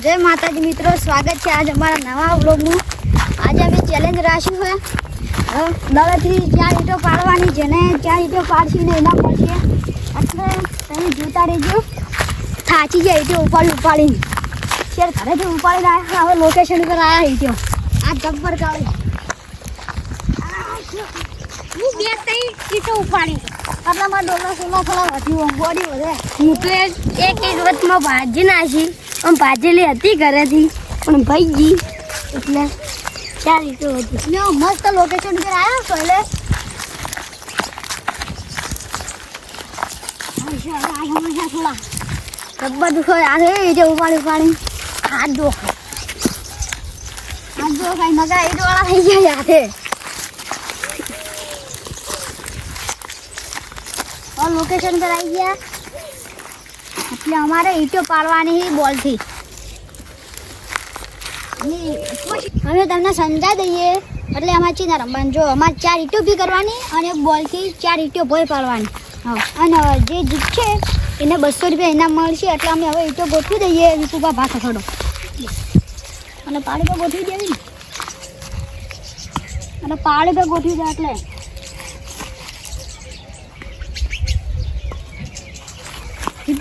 જય માતાજી મિત્રો, સ્વાગત છે આજ અમારા નવા વ્લોગમાં આજે અમે ચેલેન્જ રાખ્યું છે દળેથી ચાર ઈંટો પાડવાની, જેને ચાર ઈંટો પાડશે ને એના પડશે એટલે તમે જોતા રહેજો. થાચી જાય ઈટો ઉપાડી ઉપાડીને. શેર ઘરેથી ઉપાડીને આવ્યા હવે લોકેશન પર આવ્યા ઈટો. આ કાઢે બે ત્રણ ઈંટો ઉપાડી. આટલામાં ડોલા સોલા થોડા વધ્યું બોડી વધે હું તો એક એક વખતમાં ભાજી નાખી પણ ભાજેલી હતી ઘરેથી પણ ભાઈ ગઈ. એટલે ચાર મસ્ત લોકેશન પર આવ્યા છો એટલે? જબ્બર દુખો આવે જે ઉપાડી ઉપાડી. હાથ દો. હાથ દો કઈ મગા એ વાળા થઈ ગયા હાથે લોકેશન પર ગયા. એટલે અમારે ઈંટો પાડવાની બોલથી. અમે તમને સમજાવી દઈએ. એટલે અમારે ચીના રમવાનું જો, અમારે ચાર ઈંટો બી કરવાની અને બોલથી ચાર ઈંટો ભોય પાડવાની. અને જે જીતશે એને બસો રૂપિયા ઇનામ મળશે. એટલે અમે હવે ઈંટો ગોઠવી દઈએ. વિપુભા ભાત થોડો અને પાડી પર ગોઠવી દેવી. ને અને પાડી પર ગોઠવી દે એટલે.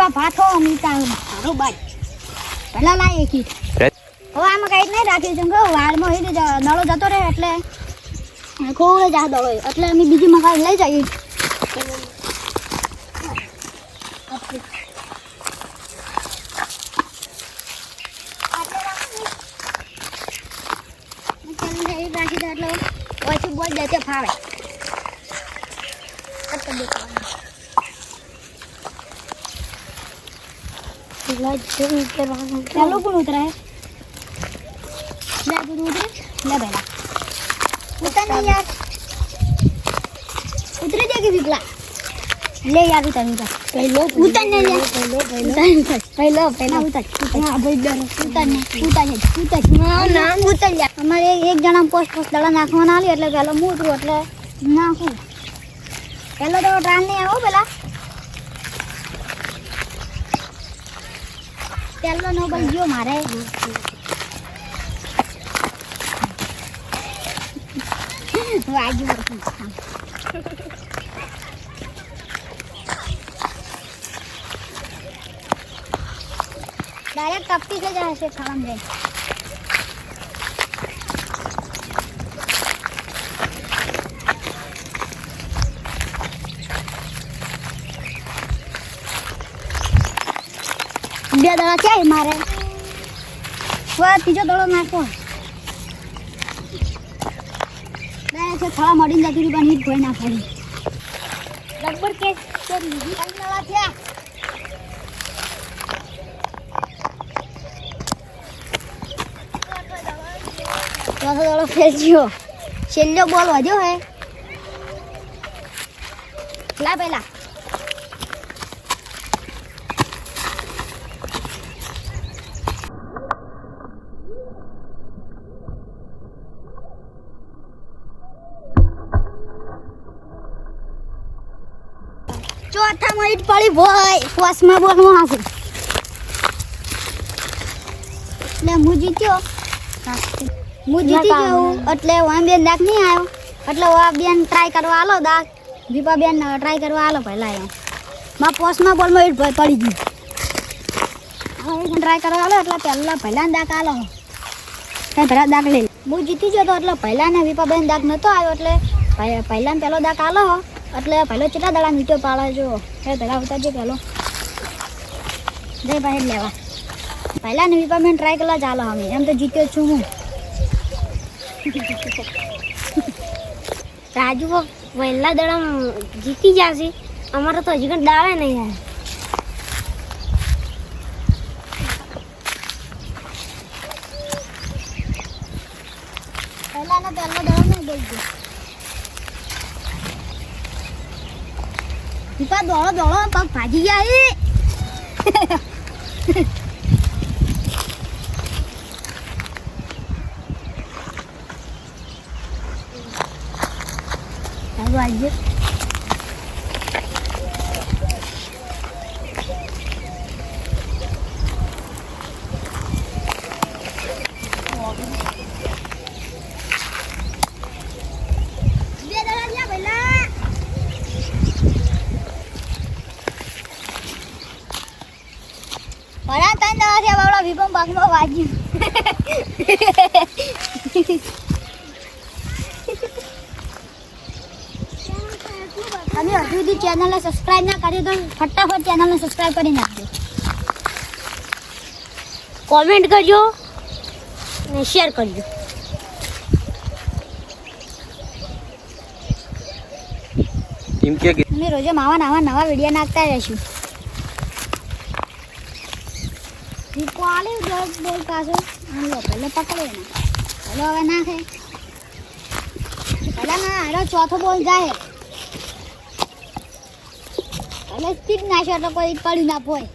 દીપા ભાથો મીતા મારો બાય પહેલા લાય એક હવે આમાં કઈ નહીં રાખ્યું છે. કે વાળમાં દડો જતો રહે એટલે ખોળે જા દડો એટલે અમે બીજી મકાઈ લઈ જઈએ. રાખી દે એટલે પછી બોલ તે ફાવે ચાલો કોણ ઉતરે લે તું ઉતરે લે બેલા ઉતર નહીં યાર ઉતરી દે કે વિકલા લે યાર ઉતર ઉતર પહેલો ઉતર ને લે પહેલો પહેલો પહેલો પહેલો ઉતર હા ભાઈ ડર ઉતર ને ઉતર ને ઉતર ના ના ઉતર લે અમારે એક- એક જણા પોસ્ટ પોસ્ટ દડા નાખવાના આલી એટલે પહેલો હું ઉતરું એટલે નાખું પહેલો તો ટ્રાન નહીં આવો પેલા। પહેલો નંબર ગયો મારે. ડાયરેક્ટ થઈ જાય છે ખાવાનું બે દડા ક્યાંય મારે? હવે ત્રીજો દડો નાખો. બે છે થોડા મડીને જતી રહી, પણ ભોય ના પડી રબર કે ફેરજ્યો છેલ્લો બોલ વધ્યો હે. લા પેલા ચોથા મિનિટ પડી ભાઈ ફર્સ્ટમાં બોલમાં હશે એટલે હું જીત્યો હું જીતી ગયો એટલે વાં બેન દાખ નહીં આવ્યો. એટલે વા બેન ટ્રાય કરવા આલો દાખ દીપા બેન ટ્રાય કરવા આલો પહેલાં એમ. માં પોસ્ટમાં બોલમાં ભ- પડી ગયું. ટ્રાય કરવા આલો એટલે પહેલાં પહેલા દાખ આલો. કઈ પહેલા દાગ લઈ લે. હું જીતી ગયો તો એટલે પહેલા ને વિપા બેન દાખ નહોતો આવ્યો એટલે પહે- પહેલા પહેલો દાખ આલો. એટલે પહેલો કેટલા દાડા મીઠો પાડે જો એ પહેલા ઉતારજો પહેલો જય ભાઈ લેવા. પહેલા ને વિપા મેં ટ્રાય કરવા ચાલો અમે એમ તો જીત્યો છું હું. રાજુ વહેલા દડા જીતી જશે. અમારો તો હજી કંઈ દાવે નહીં યાર પહેલા ને પહેલો દડો નહીં બોલજો. વિપા દોડો દોડો પગ ભાજી ગયા એ ચાલો આવજો વિપમ પાકમાં વાગ્યું. તમે હજુ સુધી ચેનલને સબસ્ક્રાઇબ ના કરી તો ફટાફટ ચેનલને સબસ્ક્રાઇબ કરી નાખજો. કોમેન્ટ કરજો અને શેર કરજો. અમે રોજે માવા નાવા નવા વીડિયો નાખતા રહીશું. દીપો આલે બોલ બોલ પાછો આમ પહેલે પકડે ને પહેલો હવે નાખે પહેલા ના હારો ચોથો બોલ જાય પહેલે સ્ટીક નાખ્યો એટલે કોઈ પડી ના પોય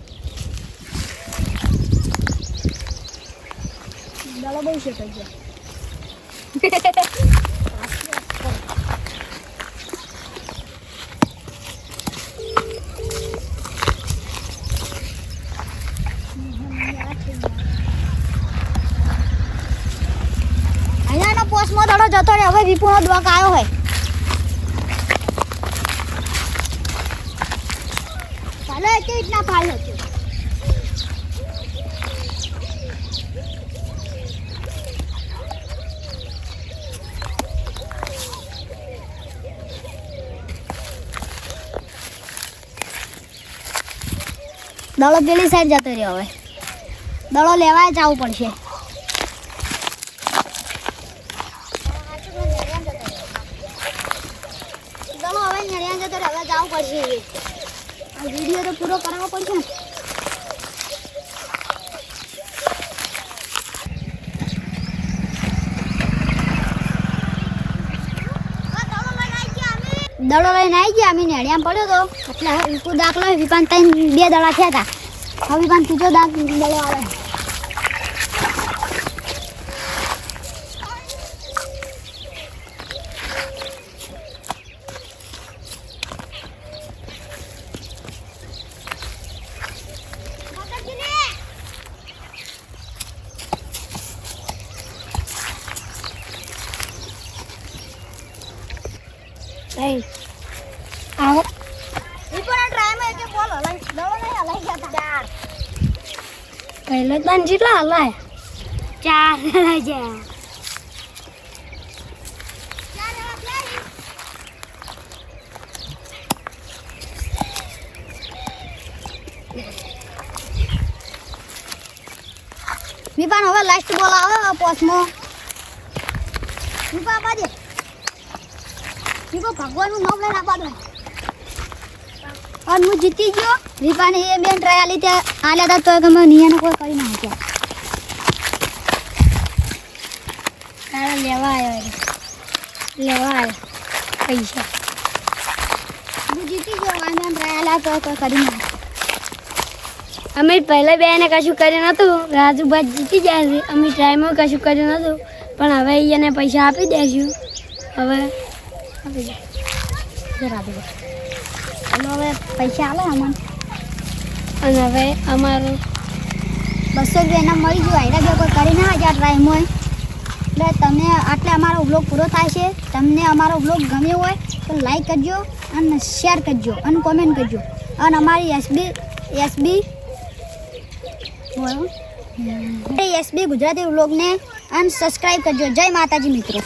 દડો બહુ છે થઈ ગયો દડો જતો રહે. હવે વિપુનો દ્વક આવ્યો હોય. ચાલો એ રીતના ફાળ્યો છે દડો પેલી સાઈડ જતો રહ્યો હવે. દડો લેવાય જવું પડશે ચલો હવે નડિયાદ હવે જવું પડશે. આ વીડિયો તો પૂરો કરાવવો પડશે ને. દડો લઈને આવી ગયા અમે. નેડિયામાં પડ્યો તો. એટલે દાખલો વિપાન ત્રણ બે દડા થયા હતા. હવે વિપાન ત્રીજો દાખ દડો આવે નહીં આવો વિપુના ટ્રાયમાં એક બોલ હલાઈ દડો નહીં હલાઈ ગયા હતા પહેલો તાન જેટલા હલાય ચાર છે વિપાન હવે લાસ્ટ બોલ આવે પોસ્ટમાં વિપા બાજે વિપો ભગવાનનું નામ લઈને આપવા દો અને હું જીતી ગયો. વિપાને એ બેન ટ્રાય આલી ત્યાં આલ્યા હતા તો ગમે નિયાને કોઈ કરી નાખ્યા તારા લેવા આવ્યો. લેવા આવ્યો. પૈસા. હું જીતી ગયો આ બેન ટ્રાય આલ્યા તો કોઈ કરી ના શક્યા. અમે પહેલા બેને કશું કર્યું નહોતું રાજુભાઈ જીતી ગયા છે. અમે ટ્રાયમાં કશું કર્યું નહોતું પણ હવે એને પૈસા આપી દેશું. હવે આપી દે. જરા દે. ચલો હવે પૈસા આવે અમને અને હવે અમારું બસો રૂપિયા એના મળી ગયું એટલે જો કોઈ કરી ના હજાર હોય એટલે તમે આટલે અમારો બ્લોગ પૂરો થાય છે તમને અમારો બ્લોગ ગમ્યો હોય તો લાઈક કરજો અને શેર કરજો અને કોમેન્ટ કરજો અને અમારી એસબી એસબી એસબી ગુજરાતી બ્લોગને અને સબસ્ક્રાઈબ કરજો જય માતાજી મિત્રો